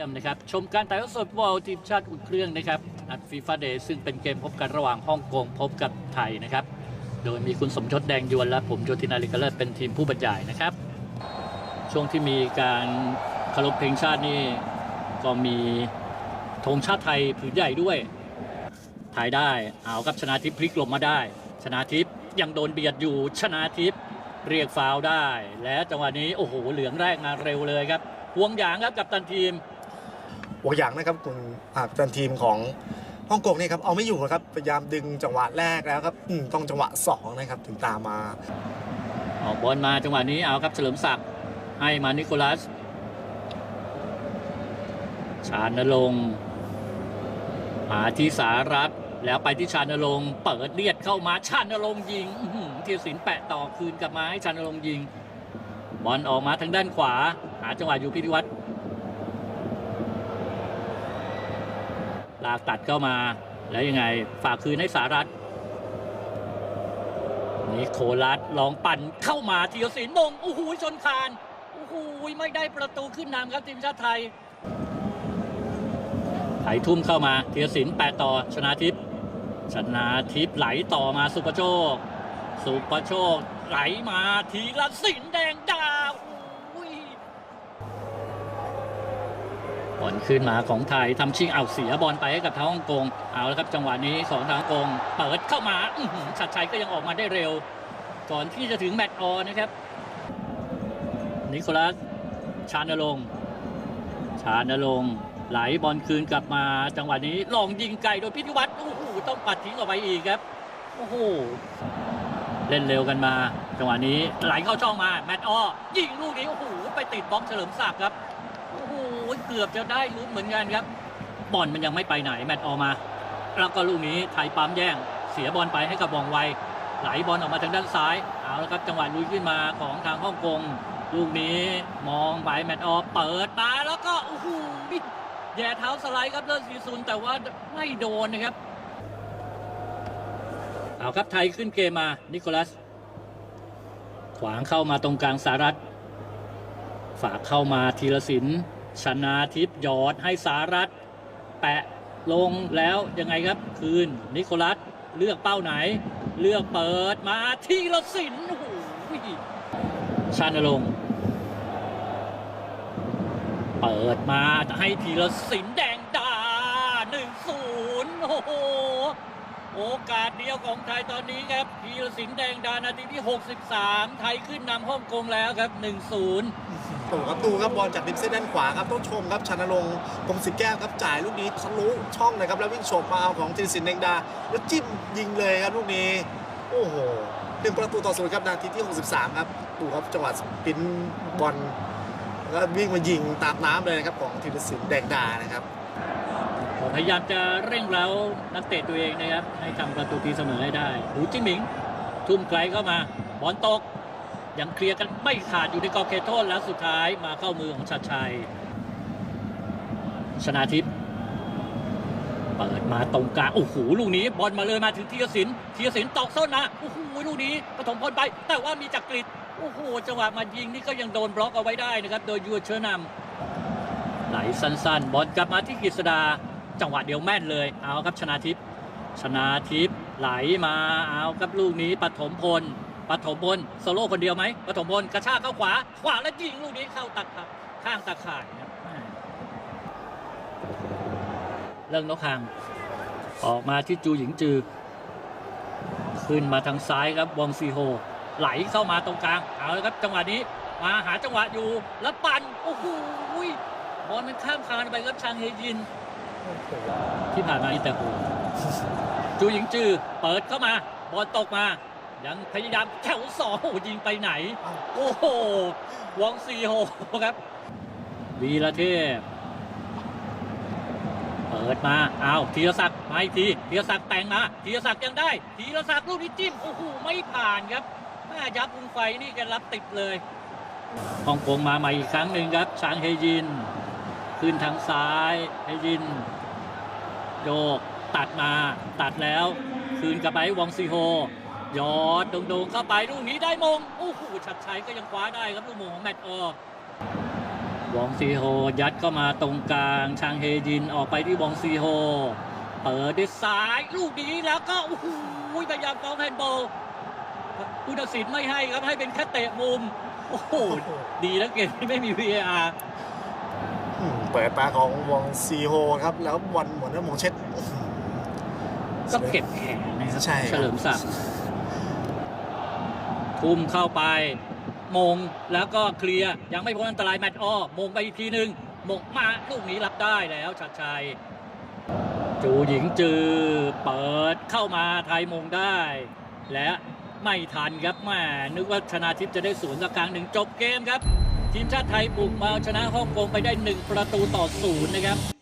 ยมนะครับชมการถ่ายทอดสดฟุตบอลทีมชาติอุ่นเครื่องนะครับนัดฟีฟ่าเดย์ซึ่งเป็นเกมพบกันระหว่างฮ่องกงพบกับไทยนะครับ โดยมีคุณสมชดแดงยวนและผมโจตินาลิกเลอร์เป็นทีมผู้บรรยายนะครับ ช่วงที่มีการคารพเพลงชาตินี่ก็มีธงชาติไทยผืนใหญ่ด้วยถ่ายได้เอากับชนะทิพย์พลิกลบมาได้ ชนะทิพย์ยังโดนเบียดอยู่ชนะทิพย์เรียกฟาวได้ และจังหวะนี้โอ้โหเหลืองแรกมาเร็วเลยครับพวงหยางครับกับตันทีม หัวอย่างนะครับคุณอ่าเป็นทีมของฮ่องกงเนี่ยครับเอาไม่อยู่ครับพยายามดึงจังหวะแรกแล้วครับต้องจังหวะสองนะครับถึงตามมา ออกบอลมาจังหวะนี้เอาครับเฉลิมศักดิ์ให้มานิโคลัส ชาญนรงค์มาที่สารัตแล้วไปที่ชาญนรงค์เปิดเลียดเข้ามาชาญนรงค์ยิงอื้อหือธีรศิลป์แปะต่อคืนกลับมาให้ชาญนรงค์ยิงบอลออกมาทางด้านขวา หาจังหวะอยู่พิธิวัตร ลากตัดเข้ามาแล้วยังไงฝากคืนให้สารัตนิโคลัสลองปั่นเข้ามาธีรศิลป์มงโอ้โหชนคานโอ้โหไม่ได้ประตูขึ้นนำครับทีมชาติไทยไถทุ่มเข้ามาธีรศิลป์แปดต่อชนาทิพย์ชนาทิพย์ไหลต่อมาสุปโชค สุปโชคไหลมาธีรศิลป์แดงดาโบอลขึ้นมาของไทยทำชิงเอาเสียบอลไปให้กับทางฮ่องกงเอาแล้วครับจังหวะนี้ของทางฮ่องกงเปิดเข้ามาชัดชัยก็ยังออกมาได้เร็ว ก่อนที่จะถึงแมตช์ออนะครับ นิโคลัสชานรงชานรงไหลบอลคืนกลับมาจังหวะนี้ลองยิงไกลโดยพิธิวัตรโอ้โหต้องปัดทิ้งออกไปอีกครับโอ้โหเล่นเร็วกันมา จังหวะนี้ไหลเข้าช่องมาแมตช์ออยิงลูกนี้โอ้โหไปติดบล็อกเฉลิมศักดิ์ครับ เกือบจะได้ลุ้นเหมือนกันครับ บอลมันยังไม่ไปไหนแมตช์ออกมา แล้วก็ลูกนี้ไทยปั๊มแย่ง เสียบอลไปให้กับวองไว ไหลบอลออกมาทางด้านซ้าย เอาละครับจังหวะลุยขึ้นมาของทางฮ่องกง ลูกนี้มองไปแมตช์ออฟเปิดมาแล้วก็โอ้โหแย่เท้าสไลด์ครับเลิศศรีซุนแต่ว่าไม่โดนนะครับ เอาครับไทยขึ้นเกมมา นิโคลัส ขวางเข้ามาตรงกลางสารัตฝากเข้ามาธีรศิลป์ ชนาทิพย์หยอดให้สารัตแปะลงแล้วยังไงครับ คืน นิโคลัสเลือกเป้าไหน เลือกเปิดมาทีละสินโอ้โหชานรงเปิดมาให้ทีละสินแดงดาหนึ่งศูนย์โอ้โหโอกาสเดียวของไทยตอนนี้ครับทีละสินแดงดานาทีที่ 63 ไทยขึ้นนำฮ่องกงแล้วครับ 1-0 โอ้ครับดูครับบอลจากริมเส้นด้านขวาครับต้องชมครับชานรงค์พงศิษฐ์แก้วครับจ่ายลูกนี้ทะลุช่องนะครับแล้ววิ่งโฉบมาเอาของธีรศิลป์แดงดา แล้วจิ้มยิงเลยครับลูกนี้ โอ้โหหนึ่งประตูต่อศูนย์ครับนาทีที่ 63 ครับดูครับจังหวะสปินบอลแล้ววิ่งมายิงตามน้ำเลยนะครับของธีรศิลป์แดงดานะครับพยายามจะเร่งเร้านักเตะตัวเองนะครับ ให้ทำประตูตีเสมอให้ได้หูจิ้งหมิง ทุ่มไกลเข้ามาบอลตก ยังเคลียร์กันไม่ขาดอยู่ในกรอบเขตโทษแล้วสุดท้ายมาเข้ามือของชัดชัย ชนาทิพย์เปิดมาตรงกลางโอ้โหลูกนี้บอลมาเลยมาถึงธีรศิลป์ธีรศิลป์ตอกส้นนะโอ้โหลูกนี้ปฐมพรไป แต่ว่ามีจักริดโอ้โหจังหวะมายิงนี่ก็ยังโดนบล็อกเอาไว้ได้นะครับ โดยยูเชอร์นำไหลสั้นๆ บอลกลับมาที่กฤษดา จังหวะเดียวแม่นเลยเอาครับชนาทิพย์ชนาทิพย์ไหลมาเอาครับลูกนี้ปฐมพล ปฐมพลโซโล่คนเดียวไหมปฐมพลกระชากเข้าขวา ขวาแล้วยิงลูกนี้เข้าตัดข,ข้างตาข่ายครับเรื่องนกหางออกมาที่จูหญิงจือ ขึ้นมาทางซ้ายครับวองซีโฮ ไหลเข้ามาตรงกลางเอาละครับจังหวะนี้มาหาจังหวะอยู่แล้วปั่นโอ้โหบอลมันข้ามคานไปครับชางเฮยิน ที่ผ่านมาอิตอร์โฮจูหญิงจือ เปิดเข้ามา บอลตกมา ยังพยายามแถวสองโอ้โหยิงไปไหน โอ้โหวองซีโฮครับวีระเทพเปิดมาเอาวธีรศักดิ์มาอีกทีธีรศักดิ์แต่งมาธีรศักดิ์ยังได้ธีรศักดิ์ลูกนี้จิ้มโอ้โหไม่ผ่านครับแม่ยับลุงไฟนี่แกรับติดเลยฮ่องกงมาใหม่อีกครั้งหนึ่งครับชางเฮยิน ขึ้นทางซ้ายเฮยินโยกตัดมาตัดแล้ว คืนกลับไปให้วองซีโฮ ยอดโด่งๆเข้าไปลูกนี้ได้มงโอ้โหชัดชัยก็ยังคว้าได้ครับลูกมงของแมตต์ออกวองซีโฮยัดเข้ามาตรงกลางชางเฮยินออกไปที่วองซีโฮเปิดด้วยซ้ายลูกนี้แล้วก็โอ้โหพยายามฟ้องแฮนด์บอลผู้ตัดสินไม่ให้ครับให้เป็นแค่เตะมุมโอ้โหดีนะเกมที่ไม่มี VAR อืมเปิดมาของวองซีโฮครับ แล้วบอลเหมือนว่ามองเช็ดอื้อหือก็เก็บแขนนะครับใช่ครับเฉลิมศักดิ์ ทุ่มเข้าไป มงแล้วก็เคลียร์ยังไม่พ้นอันตรายแมตช์อ้อมงไปอีกทีหนึ่งมงมาลูกนี้รับได้แล้วชัดชัย จูหญิงจือเปิดเข้ามาไทยมงได้ และไม่ทันครับแม่นึกว่าชนะทิพย์จะได้สวนสักครั้งหนึ่งจบเกมครับ ทีมชาติไทยบุกมาเอาชนะฮ่องกงไปได้หนึ่งประตูต่อศูนย์นะครับ